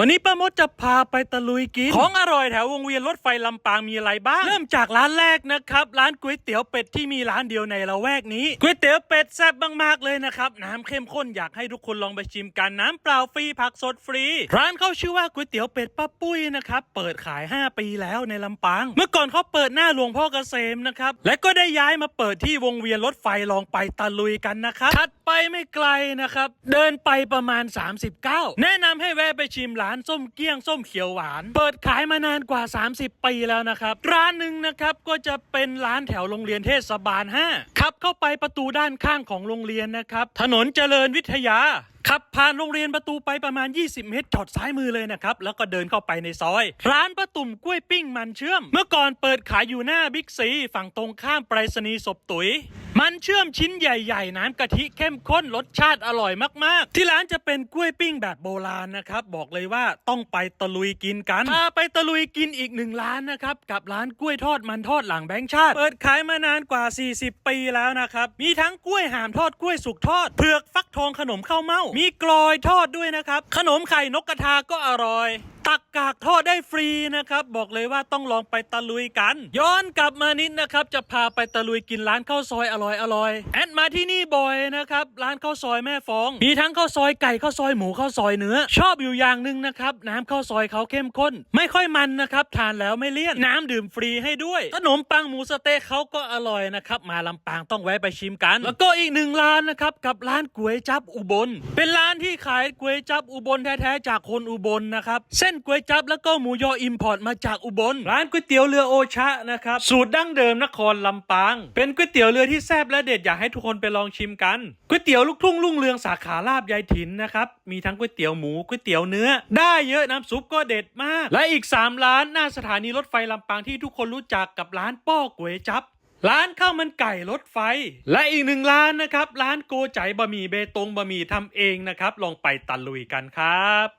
วันนี้ป้ามดจะพาไปตะลุยกิน ของอร่อยแถววงเวียนรถไฟลำปางมีอะไรบ้าง เริ่มจากร้านแรกนะครับ ร้านก๋วยเตี๋ยวเป็ดที่มีร้านเดียวในละแวกนี้ก๋วยเตี๋ยวเป็ดแซ่บมากๆเลยนะครับน้ำเข้มข้นอยากให้ทุกคนลองไปชิมกันน้ำเปล่าฟรีผักสดฟรี ร้านเขาชื่อว่าก๋วยเตี๋ยวเป็ดป้าปุ้ยนะครับเปิดขาย 5 ปีแล้วในลำปาง เมื่อก่อนเขาเปิดหน้าหลวงพ่อเกษมนะครับและก็ได้ย้ายมาเปิดที่วงเวียนรถไฟลองไปตะลุยกันนะครับถัดไปไม่ไกลนะครับเดินไปประมาณ 39 แนะนำให้แวะไปชิมร้านานส้มเกี้ยงส้มเขียวหวาน เปิดขายมานานกว่า 30 ปีแล้วนะครับ ร้านหนึ่งนะครับก็จะเป็นร้านแถวโรงเรียนเทศบาล 5 ขับเข้าไปประตูด้านข้างของโรงเรียนนะครับ ถนนเจริญวิทยาขับผ่านโรงเรียนประตูไปประมาณ 20 เมตรจอดซ้ายมือเลยนะครับ แล้วก็เดินเข้าไปในซอย ร้านป้าตุ่มกล้วยปิ้งมันเชื่อม เมื่อก่อนเปิดขายอยู่หน้าบิ๊กซี ฝั่งตรงข้ามไปรษณีย์ศพตุ๋ย มันเชื่อมชิ้นใหญ่ๆ น้ำกะทิเข้มข้นรสชาติอร่อยมากๆ ที่ร้านจะเป็นกล้วยปิ้งแบบโบราณนะครับ บอกเลยว่าต้องไปตะลุยกินกันพาไปตะลุยกินอีกหนึ่งร้านนะครับ กับร้านกล้วยทอดมันทอดหลังแบงค์ชาติ เปิดขายมานานกว่า 40 ปีแล้วนะครับ มีทั้งกล้วยหามทอดกล้วยสุกทอดเผือกฟักทองขนมข้าวเม่ามีกลอยทอดด้วยนะครับขนมไข่นกกระทาก็อร่อย ตักกากทอดได้ฟรีนะครับ บอกเลยว่าต้องลองไปตะลุยกัน ย้อนกลับมานิดนะครับ จะพาไปตะลุยกินร้านข้าวซอยอร่อยอร่อยแอดมาที่นี่บ่อยนะครับ ร้านข้าวซอยแม่ฟอง มีทั้งข้าวซอยไก่ข้าวซอยหมูข้าวซอยเนื้อ ชอบอยู่อย่างหนึ่งนะครับ น้ำข้าวซอยเขาเข้มข้น ไม่ค่อยมันนะครับ ทานแล้วไม่เลี่ยน น้ำดื่มฟรีให้ด้วย ขนมปังหมูสเต๊ะเขาก็อร่อยนะครับ มาลำปางต้องแวะไปชิมกัน แล้วก็อีกหนึ่งร้านนะครับกับร้านก๋วยจับอุบล เป็นร้านที่ขายก๋วยจับอุบลแท้ๆจากคนอุบลนะครับ เส้นก๋วยจับแล้วก็หมูยออิมพอร์ตมาจากอุบล ร้านก๋วยเตี๋ยวเรือโอชะนะครับสูตรดั้งเดิมนครลำปาง เป็นก๋วยเตี๋ยวเรือที่แซ่บและเด็ดอยากให้ทุกคนไปลองชิมกันก๋วยเตี๋ยวลูกทุ่งรุ่งเรืองสาขาลาบยายถินนะครับมีทั้งก๋วยเตี๋ยวหมูก๋วยเตี๋ยวเนื้อ ได้เยอะน้ำซุปก็เด็ดมาก และอีก 3 ร้านหน้าสถานีรถไฟลำปางที่ทุกคนรู้จักกับร้านป้อก๋วยจับร้านข้าวมันไก่รถไฟ และอีกหนึ่งร้านนะครับ ร้านโกใจบะหมี่เบตงบะหมี่ทำเองนะครับ ลองไปตะลุยกันครับ